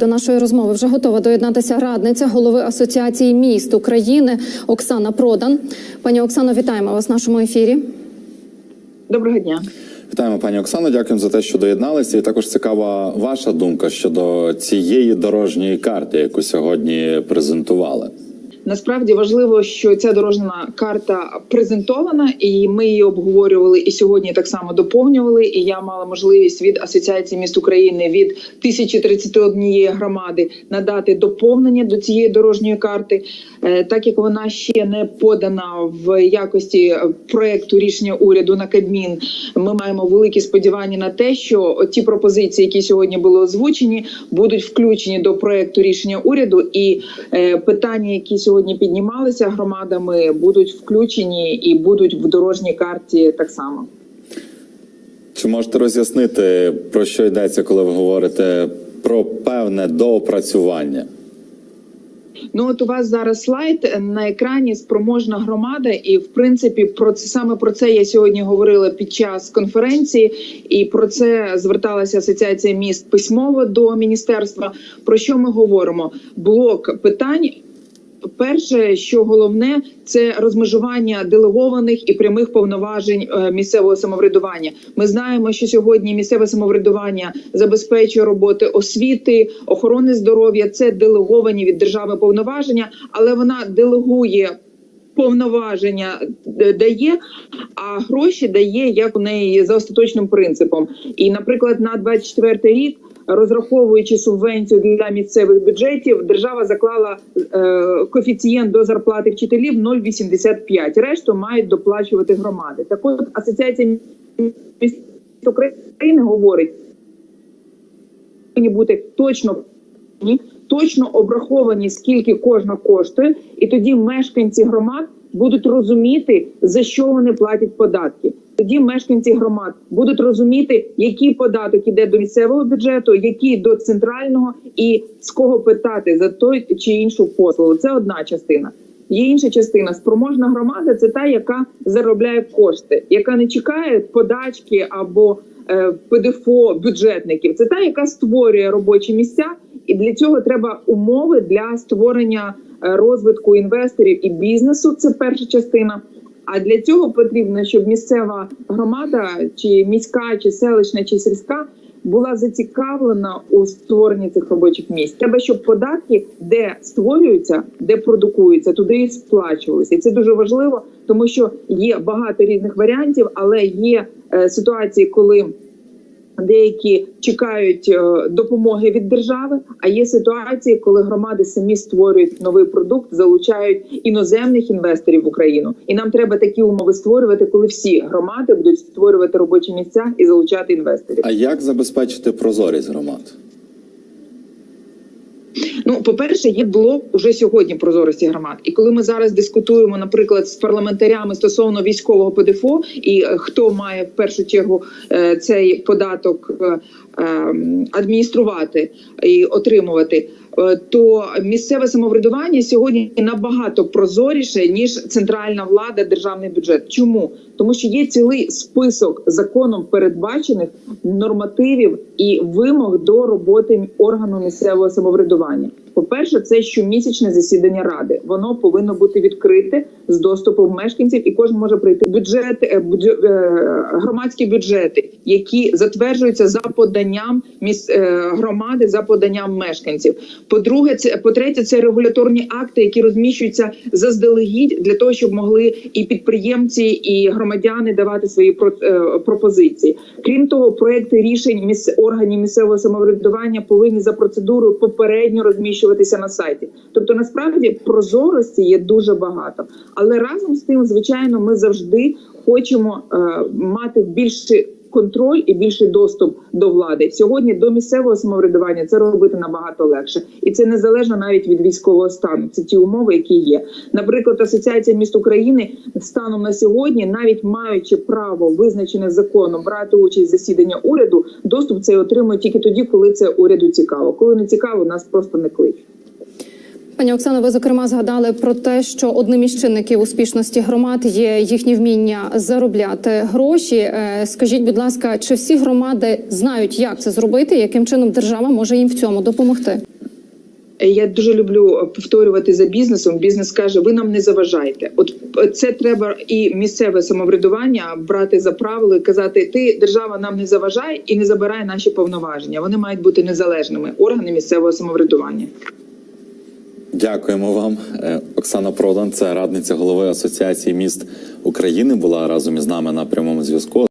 До нашої розмови вже готова доєднатися радниця голови Асоціації міст України Оксана Продан. Пані Оксано, вітаємо вас в нашому ефірі. Доброго дня. Вітаємо, пані Оксано. Дякуємо за те, що доєдналися. І також цікава ваша думка щодо цієї дорожньої карти, яку сьогодні презентували. Насправді важливо, що ця дорожня карта презентована, і ми її обговорювали і сьогодні так само доповнювали. І я мала можливість від Асоціації міст України від 1031 громади надати доповнення до цієї дорожньої карти, Е, так як вона ще не подана в якості проекту рішення уряду на Кабмін. Ми маємо великі сподівання на те, що ті пропозиції, які сьогодні були озвучені, будуть включені до проекту рішення уряду, і е, питання, які сьогодні піднімалися громадами, будуть включені і будуть в дорожній карті так само. Чи можете роз'яснити про що йдеться, коли ви говорите про певне доопрацювання? Ну от у вас зараз слайд на екрані спроможна громада, і в принципі про це саме про це я сьогодні говорила під час конференції, і про це зверталася асоціація міст письмово до міністерства. Про що ми говоримо? Блок питань. Перше, що головне, це розмежування делегованих і прямих повноважень е, місцевого самоврядування. Ми знаємо, що сьогодні місцеве самоврядування забезпечує роботи освіти, охорони здоров'я. Це делеговані від держави повноваження, але вона делегує. Повноваження е, дає, а гроші дає як у неї за остаточним принципом. І, наприклад, на 24 рік, розраховуючи субвенцію для місцевих бюджетів, держава заклала е, коефіцієнт до зарплати вчителів 0,85. Решту мають доплачувати громади. Так от асоціація міст України говорить, повинні бути точно точно обраховані, скільки кожна коштує, і тоді мешканці громад будуть розуміти, за що вони платять податки. Тоді мешканці громад будуть розуміти, який податок іде до місцевого бюджету, який до центрального, і з кого питати за той чи іншу послугу. Це одна частина. Є інша частина спроможна громада. Це та, яка заробляє кошти, яка не чекає подачки або е, ПДФО бюджетників. Це та, яка створює робочі місця, і для цього треба умови для створення е, розвитку інвесторів і бізнесу. Це перша частина. А для цього потрібно, щоб місцева громада, чи міська, чи селищна, чи сільська була зацікавлена у створенні цих робочих місць. Треба, щоб податки, де створюються, де продукуються, туди і сплачувалися. І це дуже важливо, тому що є багато різних варіантів, але є е, ситуації, коли Деякі чекають е, допомоги від держави. А є ситуації, коли громади самі створюють новий продукт, залучають іноземних інвесторів в Україну. І нам треба такі умови створювати, коли всі громади будуть створювати робочі місця і залучати інвесторів. А як забезпечити прозорість громад? Ну, по-перше, є блок уже сьогодні прозорості громад. І коли ми зараз дискутуємо, наприклад, з парламентарями стосовно військового ПДФО і е, хто має в першу чергу е, цей податок е, е, адмініструвати і отримувати. Е, То місцеве самоврядування сьогодні набагато прозоріше ніж центральна влада, державний бюджет. Чому тому, що є цілий список законом передбачених нормативів і вимог до роботи органу місцевого самоврядування. По перше, це щомісячне засідання ради. Воно повинно бути відкрите з доступом мешканців, і кожен може прийти бюджет, е, бюджет е, громадські бюджети, які затверджуються за поданням міс е, громади, за поданням мешканців. По-друге, це по-третє, це регуляторні акти, які розміщуються заздалегідь для того, щоб могли і підприємці, і громадяни давати свої пропозиції. Крім того, проекти рішень міс органів місцевого самоврядування повинні за процедурою попередньо розміщуватися на сайті. Тобто, насправді прозорості є дуже багато, але разом з тим, звичайно, ми завжди хочемо е, мати більше. Контроль і більший доступ до влади сьогодні до місцевого самоврядування це робити набагато легше, і це незалежно навіть від військового стану. Це ті умови, які є. Наприклад, асоціація міст України станом на сьогодні, навіть маючи право визначене законом брати участь в засіданні уряду, доступ цей отримує тільки тоді, коли це уряду цікаво. Коли не цікаво, нас просто не кличуть. Пані Оксано, ви зокрема згадали про те, що одним із чинників успішності громад є їхнє вміння заробляти гроші. Е, Скажіть, будь ласка, чи всі громади знають, як це зробити, яким чином держава може їм в цьому допомогти? Я дуже люблю повторювати за бізнесом. Бізнес каже: ви нам не заважайте. От це треба і місцеве самоврядування брати за правило і казати: Ти держава нам не заважай і не забирай наші повноваження. Вони мають бути незалежними органи місцевого самоврядування. Дякуємо вам, Е, Оксана Продан. Це радниця голови Асоціації міст України. Була разом із нами на прямому зв'язку.